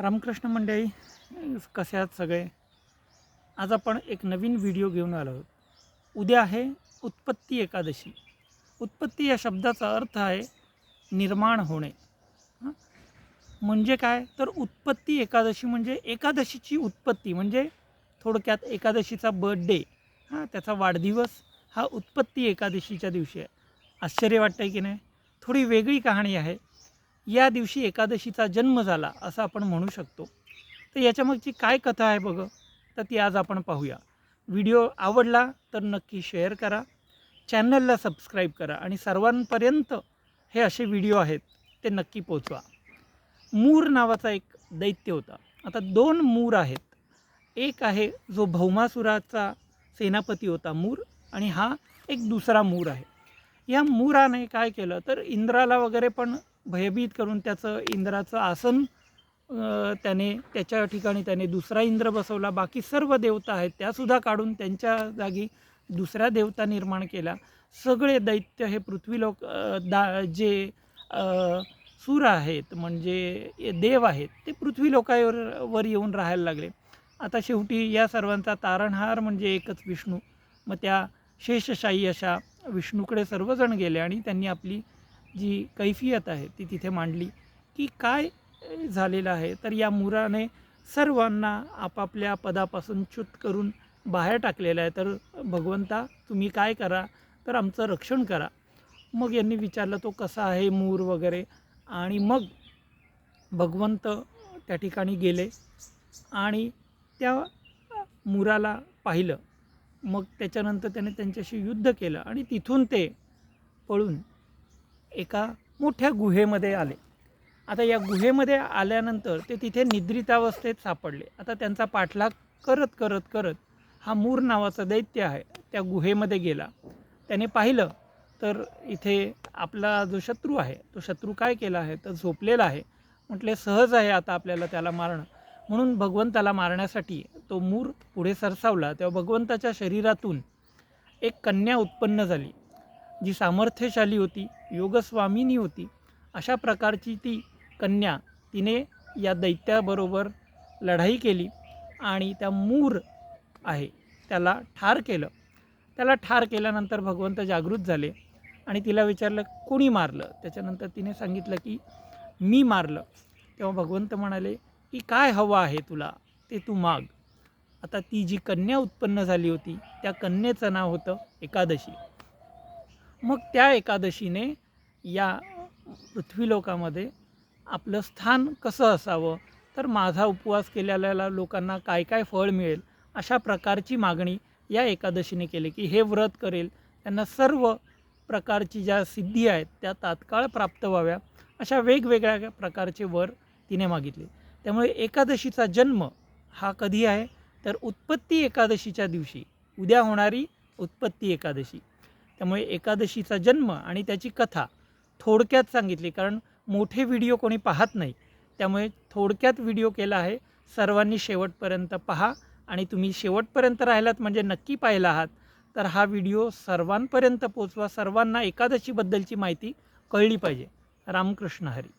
रामकृष्ण मंडळी कसे आहात सगळे? आज आपण एक नवीन व्हिडिओ घेऊन आलो आहोत. उद्या आहे उत्पत्ती एकादशी. उत्पत्ती या शब्दाचा अर्थ आहे निर्माण होणे. म्हणजे काय? तर उत्पत्ती एकादशी म्हणजे एकादशीची उत्पत्ती म्हणजे थोडक्यात एकादशीचा बर्थडे हां? त्याचा वाढदिवस हा उत्पत्ती एकादशीच्या दिवशी आहे. आश्चर्य वाटतं आहे की नाही? थोडी वेगळी कहाणी आहे. या दिवशी एकादशीचा जन्म झाला असं आपण म्हणू शकतो. तर याच्यामागची काय कथा आहे बघ? तर ती आज आपण पाहूया. व्हिडिओ आवडला तर नक्की शेअर करा. चॅनलला सबस्क्राईब करा आणि सर्वांपर्यंत हे असे व्हिडिओ आहेत ते नक्की पोचवा. मूर नावाचा एक दैत्य होता. आता दोन मूर आहेत. एक आहे जो भौमासुराचा सेनापती होता मूर आणि हा एक दुसरा मूर आहे. या मूराने काय केलं? तर इंद्राला वगैरे पण भयभीत करून त्याचं इंद्राचं आसन त्याने त्याच्या ठिकाणी त्याने दुसरा इंद्र बसवला. बाकी सर्व देवता आहेत त्यासुद्धा काढून त्यांच्या जागी दुसऱ्या देवता निर्माण केला. सगळे दैत्य हे पृथ्वीलोक दा जे सूर आहेत म्हणजे देव आहेत ते पृथ्वी लोकावर वर येऊन राहायला लागले. आता शेवटी या सर्वांचा तारणहार म्हणजे एकच विष्णू. मग त्या शेषशाही अशा विष्णूकडे सर्वजण गेले आणि त्यांनी आपली जी कैफियत आहे ती तिथे मांडली की काय झालेलं आहे. तर या मुराने सर्वांना आपापल्या पदापासून च्युत करून बाहेर टाकलेलं आहे. तर भगवंता तुम्ही काय करा? तर आमचं रक्षण करा. मग यांनी विचारलं तो कसा आहे मूर वगैरे? आणि मग भगवंत त्या ठिकाणी गेले आणि त्या मुराला पाहिलं. मग त्याच्यानंतर त्याने त्यांच्याशी युद्ध केलं आणि तिथून ते पळून एका मोठ्या गुहेमध्ये आले. आता या गुहेमध्ये आल्यानंतर ते तिथे निद्रितावस्थेत सापडले. आता त्यांचा पाठलाग करत करत करत हा मूर नावाचा दैत्य आहे त्या गुहेमध्ये गेला. त्याने पाहिलं तर इथे आपला जो शत्रू आहे तो शत्रू काय केला आहे? तर झोपलेला आहे. म्हटले सहज आहे आता आपल्याला त्याला मारणं. म्हणून भगवंताला मारण्यासाठी तो मूर पुढे सरसावला. तेव्हा भगवंताच्या शरीरातून एक कन्या उत्पन्न झाली जी सामर्थ्यशाली होती. योगस्वामिनी होती. अशा प्रकारची ती कन्या तिने या दैत्याबरोबर लढाई केली आणि त्या मूर आहे त्याला ठार केलं. त्याला ठार केल्यानंतर भगवंत जागृत झाले आणि तिला विचारलं कोणी मारलं? त्याच्यानंतर तिने सांगितलं की मी मारलं. तेव्हा भगवंत म्हणाले की काय हवं आहे तुला? ते तू माग. आता ती जी कन्या उत्पन्न झाली होती त्या कन्येचं नाव होतं एकादशी. मग त्या एकादशीने या पृथ्वीलोकामध्ये आपलं स्थान कसं असावं? तर माझा उपवास केलेल्या लोकांना काय काय फळ मिळेल? अशा प्रकारची मागणी या एकादशीने केली की हे व्रत करेल. त्यांना सर्व प्रकारची ज्या सिद्धी आहेत त्या तात्काळ प्राप्त व्हाव्या. अशा वेगवेगळ्या प्रकारचे वर तिने मागितले. त्यामुळे एकादशीचा जन्म हा कधी आहे? तर उत्पत्ती एकादशीच्या दिवशी. उद्या होणारी उत्पत्ती एकादशी. त्यामुळे एकादशीचा जन्म आणि त्याची कथा थोडक्यात सांगितली कारण मोठे व्हिडिओ कोणी पाहत नाही. त्यामुळे थोडक्यात व्हिडिओ केला आहे. सर्वांनी शेवटपर्यंत पहा आणि तुम्ही शेवटपर्यंत राहिलात म्हणजे नक्की पाहिला आहात तर हा व्हिडिओ सर्वांपर्यंत पोचवा. सर्वांना एकादशीबद्दलची माहिती कळली पाहिजे. रामकृष्ण हरी.